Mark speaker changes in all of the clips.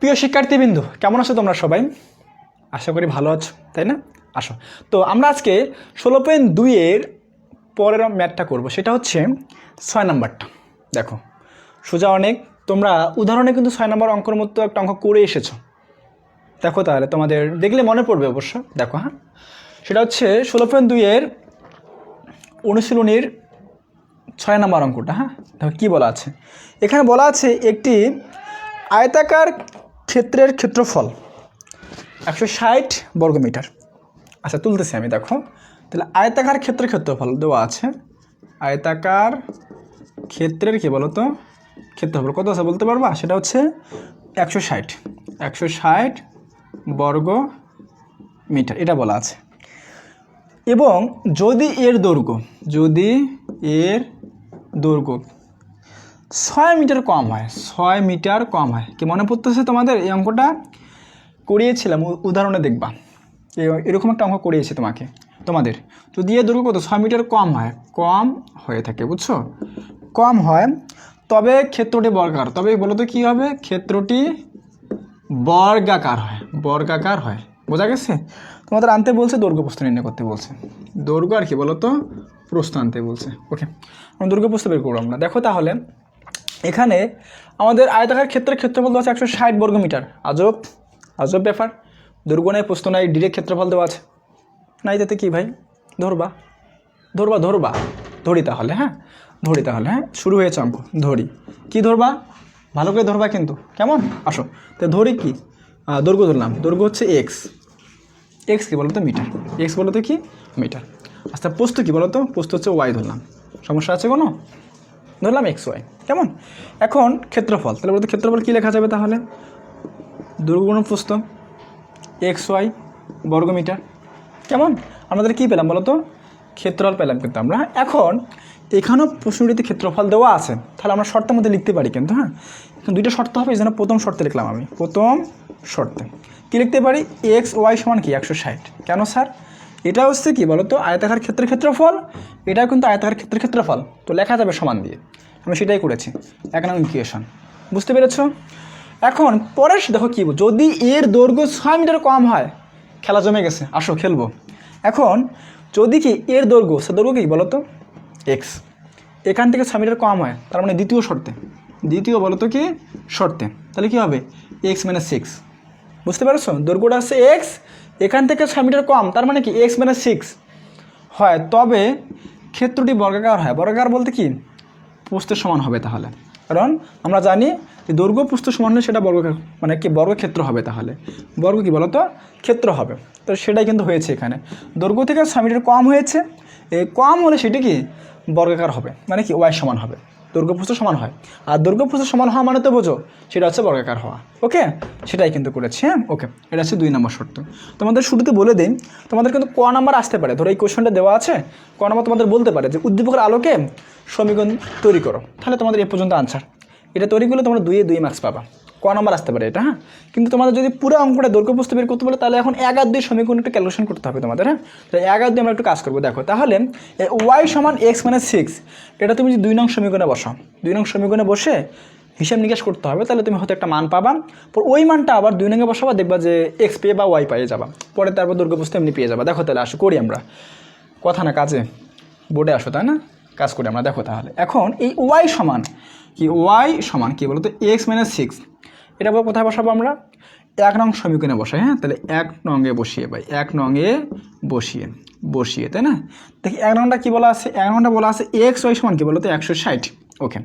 Speaker 1: প্রিয় শিক্ষার্থীবৃন্দু, কেমন আছো তোমরা সবাই? আশা করি ভালো আছো, তাই না? আসো। তো আমরা আজকে ষোলো পয়েন্ট দুইয়ের পরের ম্যাথটা করব, সেটা হচ্ছে ছয় নাম্বারটা। দেখো, সোজা অনেক, তোমরা উদাহরণে কিন্তু ছয় নম্বর অঙ্কর মতো একটা অঙ্ক করে এসেছ। দেখো তাহলে তোমাদের দেখলে মনে পড়বে অবশ্য, দেখো হ্যাঁ? সেটা হচ্ছে ষোলো পয়েন্ট দুইয়ের অনুশীলনীর ছয় নম্বর অঙ্কটা হ্যাঁ? দেখো কী বলা আছে? এখানে বলা আছে একটি আয়তাকার ক্ষেত্রের ক্ষেত্রফল একশো ষাট বর্গমিটার। আচ্ছা তুলতেছি আমি, দেখো। তাহলে আয়তাকার ক্ষেত্রের ক্ষেত্রফল দেওয়া আছে। আয়তাকার ক্ষেত্রের কী বলো তো ক্ষেত্রফল কত আছে বলতে পারবা? সেটা হচ্ছে একশো ষাট। একশো ষাট বর্গ মিটার এটা বলা আছে। এবং যদি এর দৈর্ঘ্য, যদি এর দৈর্ঘ্য ছয় মিটার কম হয়, ছয় মিটার কম হয়। কি মনে পড়তেছে তোমাদের? এই অঙ্কটা করিয়েছিলাম উদাহরণে দেখবা। এরকম একটা অঙ্ক করিয়েছি তোমাকে, তোমাদের। যদি এর দৈর্ঘ্য কত? ছয় মিটার কম হয়, কম হয়ে থাকে, বুঝছ? কম হয়, তবে ক্ষেত্রটি বর্গাকার। তবে বলো তো কী হবে? ক্ষেত্রটি বর্গাকার হয় বর্গাকার হয়। বোঝা গেছে? তোমাদের আনতে বলছে, দৈর্ঘ্য প্রস্থ নির্ণয় করতে বলছে। দৈর্ঘ্য আর কি বলো তো প্রস্থ আনতে বলছে। ওকে দৈর্ঘ্য প্রস্থ বের করব আমরা দেখো তাহলে এখানে আমাদের আয়তাকার ক্ষেত্রের ক্ষেত্রফল দেওয়া আছে একশো ষাট বর্গমিটার আজব আজব ব্যাপার। দৈর্ঘ্য নাই প্রস্থ নাই ডিরেক্ট ক্ষেত্রফল দেওয়া আছে। নাই তাতে কী ভাই? ধরবা। ধরবা ধরবা। ধরি তাহলে হ্যাঁ? ধরি তাহলে হ্যাঁ? শুরু হয়েছে অঙ্ক, ধরি। কি ধরবা? ভালো করে ধরবা কিন্তু। কেমন? আসো। তো ধরি কি? দৈর্ঘ্য ধরলাম। দৈর্ঘ্য হচ্ছে এক্স এক্স কী বলতো? মিটার। এক্স বলতো কি? মিটার। আচ্ছা পোস্ত কী বলতো? পোস্ত হচ্ছে ওয়াই ধরলাম। সমস্যা আছে কোনো? ধরলাম এক্স ওয়াই কেমন? এখন ক্ষেত্রফল, তাহলে বলতে ক্ষেত্রফল কী লেখা যাবে তাহলে? দুর্গুণ প্রস্থ এক্স ওয়াই বর্গমিটার, কেমন? আমাদের কী পেলাম বলো তো ক্ষেত্রফল পেলাম কিন্তু আমরা। এখন এখানেও প্রশ্নটিতে ক্ষেত্রফল দেওয়া আছে, তাহলে আমরা শর্তের মধ্যে লিখতে পারি কিন্তু হ্যাঁ? এখন দুইটা শর্ত হবে জন্য প্রথম শর্তে লিখলাম আমি। প্রথম শর্তে কী লিখতে পারি? এক্স ওয়াই সমান কি? একশো ষাট। কেন স্যার? এটা হচ্ছে কি বলো তো আয়তাকার ক্ষেত্রের ক্ষেত্রফল, এটাও কিন্তু আয়তাকার ক্ষেত্রের ক্ষেত্রফল। তো লেখা যাবে সমান দিয়ে। আমি সেটাই করেছি। এক নং ইকুয়েশন বুঝতে পেরেছ? এখন পরে দেখো কি, যদি এর দৈর্ঘ্য ছয় মিটার কম হয়, খেলা জমে গেছে, আসো খেলব। এখন যদি কি এর দৈর্ঘ্য, সে দৈর্ঘ্য কি বলো তো এক্স এখান থেকে ছয় মিটার কম হয়, তার মানে দ্বিতীয় শর্তে। দ্বিতীয় বলো তো কি? শর্তে। তাহলে কি হবে? এক্স মাইনাস সিক্স বুঝতে পারছ? দৈর্ঘ্যটা হচ্ছে এক্স এখান থেকে ছয় মিটার কম, তার মানে কি? এক্স মাইনাস সিক্স হয়, তবে ক্ষেত্রটি বর্গাকার হয়। বর্গাকার বলতে কি? প্রস্থের সমান হবে তাহলে। কারণ আমরা জানি যে দৈর্ঘ্য প্রস্থ সমান হলে সেটা বর্গ মানে কি? বর্গক্ষেত্র হবে তাহলে। বর্গ কি বলতো? ক্ষেত্র হবে। তো সেটাই কিন্তু হয়েছে এখানে। দৈর্ঘ্য থেকে ছয় মিটার কম হয়েছে। এই কম হলে সেটি কি? বর্গাকার হবে। মানে কি? ওয়াই সমান হবে। দৈর্ঘ্য প্রস্থ সমান হয়। আর দুর্গপ্রস্থ সমান হওয়া মানে তো বোঝো, সেটা হচ্ছে বর্গাকার হওয়া। ওকে? সেটাই কিন্তু করেছি হ্যাঁ? ওকে, এটা হচ্ছে দুই নম্বর শর্ত। তোমাদের শুরুতে বলে দিই, তোমাদের কিন্তু ক নাম্বার আসতে পারে। ধরো এই কোশ্চেনটা দেওয়া আছে, ক নাম্বার তোমাদের বলতে পারে যে, উদ্দীপকের আলোকে সমীকরণ তৈরি করো। তাহলে তোমাদের এ পর্যন্ত আনসার এটা তৈরি করলে তোমরা দুইয়ে দুই মার্কস পাবা। ক নম্বর আসতে পারে এটা হ্যাঁ? কিন্তু তোমাদের যদি পুরো অঙ্কটা দৈর্ঘ্য প্রস্তুত বের করতে বলে, তাহলে এখন এক আর দুই সমীকরণ একটু ক্যালকুলেশন করতে হবে তোমাদের হ্যাঁ? তো এক আর দুই আমরা একটু কাজ করব, দেখো। তাহলে ওয়াই সমান এক্স মানে সিক্স এটা তুমি যদি দুই নং সমীকরণে বসাও, দুই নং সমীকরণে বসে হিসাব নিকাশ করতে হবে, তাহলে তুমি হয়তো একটা মান পাবা। পর ওই মানটা আবার দুই নঙ্গে বসাবা, দেখবা যে এক্স পেয়ে বা ওয়াই পেয়ে যাবা। পরে তারপর দৈর্ঘ্য প্রস্তুত এমনি পেয়ে যাবা। দেখো তাহলে, আসো করি আমরা। কথা না, কাজে। বোর্ডে আসো, তাই না? কাজ করি আমরা, দেখো তাহলে। এখন এই ওয়াই সমান, কি ওয়াই সমান, কি বলতো? এক্স মাইনাস সিক্স এটা কোথায় বসাবো আমরা? এক নং সমীকরণে বসাই হ্যাঁ? তাহলে এক নঙ্গে বসিয়ে ভাই, এক নঙ্গে বসিয়ে বসিয়ে, তাই না? দেখি এক নংটা কী বলা আছে? এক নংটা বলা আছে এক্স ওয়াই সমান কি তো একশো ষাট, ওকে।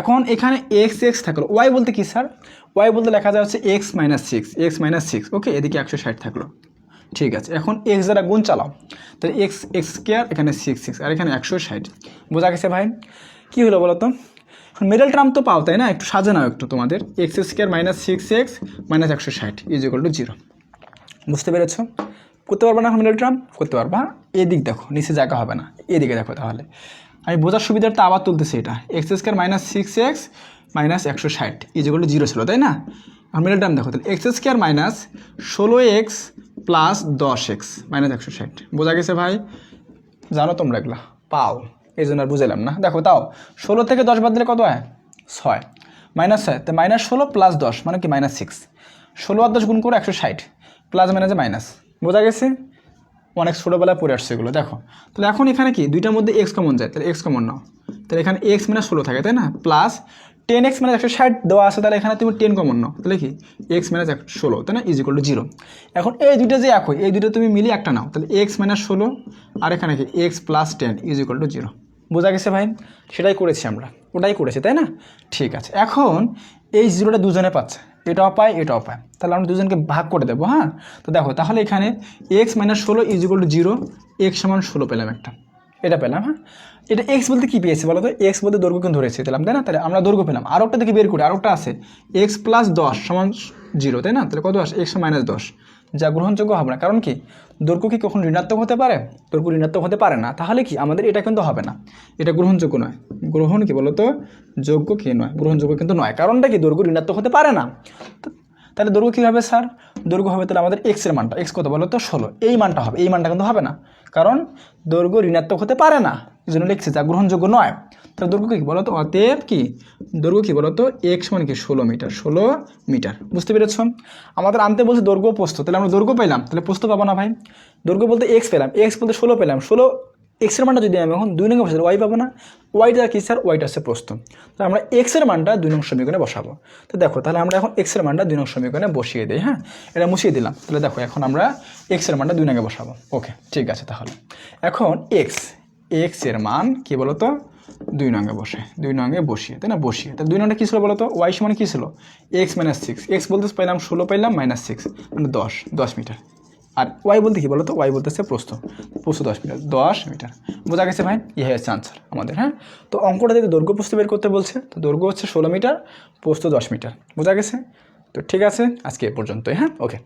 Speaker 1: এখন এখানে এক্স এক্স থাকল ওয়াই বলতে কি স্যার? ওয়াই বলতে লেখা যায় হচ্ছে x minus six x minus six okay? এদিকে একশো ষাট থাকল। ঠিক আছে, এখন এক্স দ্বারা গুণ চালাও। তাহলে এক্স এক্স স্কোয়ার এখানে সিক্স সিক্স আর এখানে একশো ষাট। বোঝা গেছে ভাই? কী হলো বলো তো মিডল টার্ম তো পাও, তাই না? একটু সাজে নাও একটু তোমাদের। X square minus six x minus একশো ষাট ইজ ইকুয়াল টু জিরো বুঝতে পেরেছ? করতে পারবে না এখন মিডল টার্ম করতে পারবা। এদিক দেখো, নিচে জায়গা হবে না। এদিকে দেখো তাহলে। আমি বোঝার সুবিধার্থে আবার তুলতেছি এটা। X square minus six x minus একশো ষাট ইজ ইকুয়াল টু জিরো ছিল, তাই না? আর মিডল টার্ম দেখো তাহলে। এক্স স্কোয়ার মাইনাস ষোলো এক্স প্লাস দশ এক্স মাইনাস একশো ষাট। বোঝা গেছে ভাই? জানো তোমরা এগুলা? পাও। এই জন্য আর বুঝালাম না। দেখো তাও, ষোলো থেকে দশ বাদ দিলে কত হয়? ছয়। মাইনাস হয় তো মাইনাস ষোলো প্লাস দশ মানে কি মাইনাস সিক্স ষোলো আর দশ গুণ করে একশো ষাট প্লাস মাইনাসে মাইনাস বোঝা গেছে? অনেক ছোটোবেলায় পড়ে আসছে এগুলো, দেখো। তাহলে এখন এখানে কি? দুইটার মধ্যে এক্স কমন যায়, তাহলে এক্স কমন নাও। তাহলে এখানে এক্স মানে ষোলো থাকে, তাই না? প্লাস টেন এক্স মানে একশো ষাট দেওয়া আছে, তাহলে এখানে তুমি টেন কমন নাও। তাহলে কি? এক্স মাইনাস এক ষোলো, তাই না? ইজ ইকুয়াল টু জিরো এখন এই দুইটা যে একই, এই দুইটা তুমি মিলিয়ে একটা নাও। তাহলে এক্স মাইনাস ষোলো, আর এখানে কি? X plus ten is equal to zero বোঝা গেছে ভাই? সেটাই করেছি আমরা। ওটাই করেছি, তাই না? ঠিক আছে। এখন এই জিরোটা দুজনে পাচ্ছে। এটাও পায় এটাও পায় তাহলে আমরা দুজনকে ভাগ করে দেবো হ্যাঁ? তো দেখো, তাহলে এখানে এক্স মাইনাস ষোলো is equal to zero x সমান ষোলো পেলাম একটা। এটা পেলাম হ্যাঁ? এটা এক্স বলতে কী পেয়েছি বলো তো? এক্স বলতে দৈর্ঘ্য কিন্তু ধরেছি দিলাম তাই না? তাহলে আমরা দৈর্ঘ্য পেলাম। আর একটা থেকে বের করি আর একটা আছে। এক্স প্লাস দশ সমান জিরো, তাই না? তাহলে কত আসে? এক্স মাইনাস দশ। যা গ্রহণযোগ্য হবে না। কারণ কি? দৈর্ঘ্য কি কখন ঋণাত্মক হতে পারে? দৈর্ঘ্য ঋণাত্মক হতে পারে না। তাহলে কি? আমাদের এটা কিন্তু হবে না। এটা গ্রহণযোগ্য নয়। গ্রহণ কি বলতো? যোগ্য কি নয়? গ্রহণযোগ্য কিন্তু নয়। কারণটা কি? দৈর্ঘ্য ঋণাত্মক হতে পারে না। তাহলে দৈর্ঘ্য কী হবে স্যার? দৈর্ঘ্য হবে তাহলে আমাদের এক্সের মানটা। এক্স কত বলো তো ষোলো। এই মানটা হবে। এই মানটা কিন্তু হবে না। কারণ দৈর্ঘ্য ঋণাত্মক হতে পারে না। এই জন্য লিখছি যা গ্রহণযোগ্য নয়। তাহলে দৈর্ঘ্য কী বলো তো অতএব কি? দৈর্ঘ্য কী বলো তো এক্স মানে কি? ষোলো মিটার। ষোলো মিটার। বুঝতে পেরেছ? আমাদের আনতে বলছে দৈর্ঘ্য পোস্ত তাহলে আমরা দৈর্ঘ্য পেলাম তাহলে পোস্ত পাবো না ভাই। দৈর্ঘ্য বলতে এক্স পেলাম। এক্স বলতে ষোলো পেলাম। ষোলো এক্সের মানটা যদি আমি এখন দুই নঙ্গে বসাই ওয়াই পাবো না ওয়াইটা কি স্যার? ওয়াইটা হচ্ছে প্রস্থ। তাহলে আমরা এক্সের মানটা দুই নং সমীকরণে বসাবো। তো দেখো, তাহলে আমরা এখন এক্সের মানটা দুই নং সমীকরণে বসিয়ে দিই হ্যাঁ? এটা মুছিয়ে দিলাম। তাহলে দেখো, এখন আমরা এক্সের মানটা দুই নঙ্গে বসাবো। ওকে, ঠিক আছে তাহলে। এখন এক্স এক্সের মান কি বলতো? দুই নঙ্গে বসে, দুই নঙ্গে বসিয়ে, তাই না? বসিয়ে। তাহলে দুই নঙ্গে কী ছিল বলতো? ওয়াই সমান কী ছিল? এক্স মাইনাস সিক্স এক্স বলতে পাইলাম ষোলো, পাইলাম মাইনাস সিক্স মানে দশ দশ মিটার। আর ওয়াই বলতে কি বলো তো ওয়াই বলতেছে প্রস্থ প্রস্থ দশ মিটার দশ মিটার। বোঝা গেছে ভাই? ইয়ে হচ্ছে আনসার আমাদের হ্যাঁ? তো অঙ্কটা যদি দৈর্ঘ্য প্রস্থ বের করতে বলছে। তো দৈর্ঘ্য হচ্ছে ষোলো মিটার, প্রস্থ দশ মিটার। বোঝা গেছে? তো ঠিক আছে, আজকে এ পর্যন্তই হ্যাঁ? ওকে